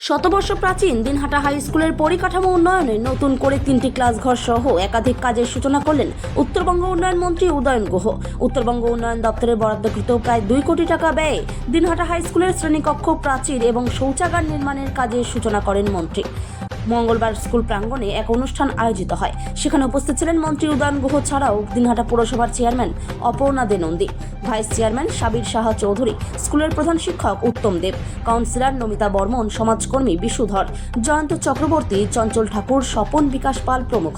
শতবর্ষ প্রাচীন দিনহাটা হাই স্কুলের পরিকাঠামো উন্নয়নে নতুন করে তিনটি ক্লাস ঘর সহ একাধিক কাজের সূচনা করলেন উত্তরবঙ্গ উন্নয়ন মন্ত্রী উদয়ন গুহ। উত্তরবঙ্গ উন্নয়ন দপ্তরের বরাদ্দকৃত প্রায় দুই কোটি টাকা ব্যয়ে দিনহাটা হাই স্কুলের শ্রেণীকক্ষ প্রাচীর এবং শৌচাগার নির্মাণের কাজের সূচনা করেন মন্ত্রী। মঙ্গলবার স্কুল প্রাঙ্গণে এক অনুষ্ঠান আয়োজিত হয়। সেখানে উপস্থিত ছিলেন মন্ত্রী উদয়ন গুহ ছাড়াও দিনহাটা পৌরসভার chairman Aparna De Nandi vice chairman Sabir Saha Chowdhury, স্কুলের প্রধান শিক্ষক উত্তম দেব, কাউন্সিলর নমিতা বর্মন, সমাজকর্মী বিশুধর, জয়ন্ত চক্রবর্তী, চঞ্চল ঠাকুর, স্বপন বিকাশ পাল প্রমুখ।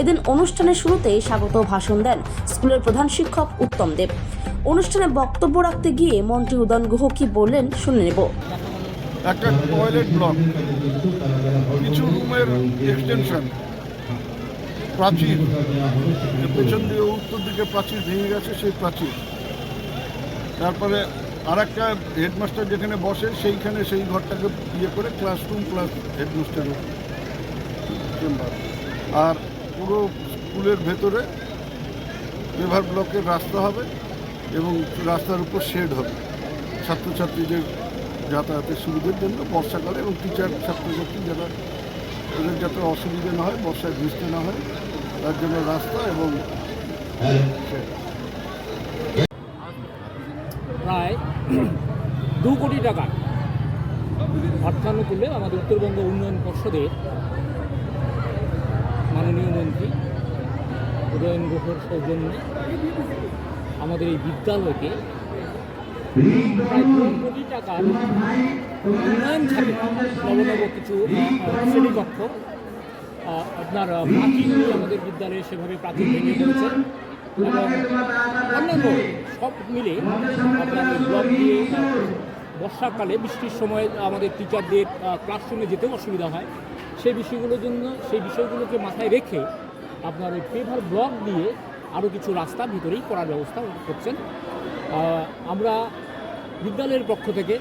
এদিন অনুষ্ঠানের শুরুতে স্বাগত ভাষণ দেন স্কুলের প্রধান শিক্ষক উত্তম দেব। অনুষ্ঠানে বক্তব্য রাখতে গিয়ে মন্ত্রী উদয়ন গুহ কি বললেন শুনে নেব। একটা টয়লেট ব্লক রুমের এক্সটেনশন প্রাচীর পেছন দিকে উত্তর দিকে প্রাচীর ভেঙে গেছে, সেই প্রাচীর। তারপরে আর একটা হেডমাস্টার যেখানে বসে, সেইখানে সেই ঘরটাকে ইয়ে করে ক্লাসরুম প্লাস হেডমাস্টারের চেম্বার আর পুরো স্কুলের ভেতরে পেভার ব্লকের রাস্তা হবে এবং রাস্তার উপর শেড হবে। ছাত্রছাত্রীদের যাতায়াতের সুবিধার জন্য বর্ষাকালে এবং টিচার ছাত্রছাত্রী যারা ওদের যাতে অসুবিধে না হয়, বর্ষায় ভিজতে না হয়, তার জন্য রাস্তা এবং প্রায় দু কোটি টাকা অর্থানুকূল্যে আমাদের উত্তরবঙ্গ উন্নয়ন পর্ষদের মাননীয় মন্ত্রী উদয়ন গুহর সৌজন্যে আমাদের এই বিদ্যালয়কে প্রায় দু কোটি টাকার নবনব কিছু আপনার আমাদের বিদ্যালয়ে সেভাবে এবং অন্যান্য সব মিলে দিয়ে বর্ষাকালে বৃষ্টির সময় আমাদের টিচারদের ক্লাসরুমে যেতেও অসুবিধা হয়। সেই বিষয়গুলোর জন্য, সেই বিষয়গুলোকে মাথায় রেখে আপনার ওই পেভার ব্লক দিয়ে আরও কিছু রাস্তা ভিতরেই করার ব্যবস্থা করছেন। আমরা বিদ্যালয়ের পক্ষ থেকে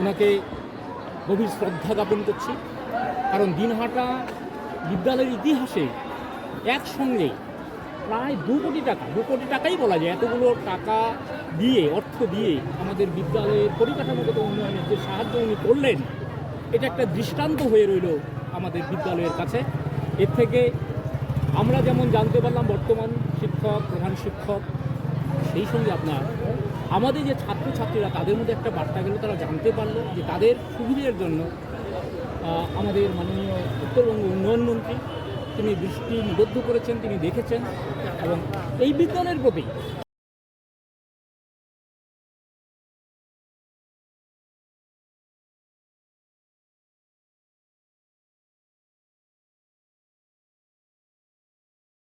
ওনাকে গভীর শ্রদ্ধা জ্ঞাপন করছি। কারণ দিনহাটা বিদ্যালয়ের ইতিহাসে একসঙ্গে প্রায় দু কোটি টাকা, দু কোটি টাকাই বলা যায়, এতগুলো টাকা দিয়ে, অর্থ দিয়ে আমাদের বিদ্যালয়ের পরিকাঠামোগত উন্নয়নের যে সাহায্য উনি করলেন, এটা একটা দৃষ্টান্ত হয়ে রইল আমাদের বিদ্যালয়ের কাছে। এর থেকে আমরা যেমন জানতে পারলাম বর্তমান শিক্ষক, প্রধান শিক্ষক, সেই সঙ্গে আপনার, আমাদের যে ছাত্রছাত্রীরা, তাদের মধ্যে একটা বার্তা গেল, তারা জানতে পারল যে তাদের সুবিধের জন্য আমাদের মাননীয় উত্তরবঙ্গ উন্নয়ন মন্ত্রী, তিনি দৃষ্টি নিবদ্ধ করেছেন, তিনি দেখেছেন, এবং এই বিজ্ঞানের প্রতি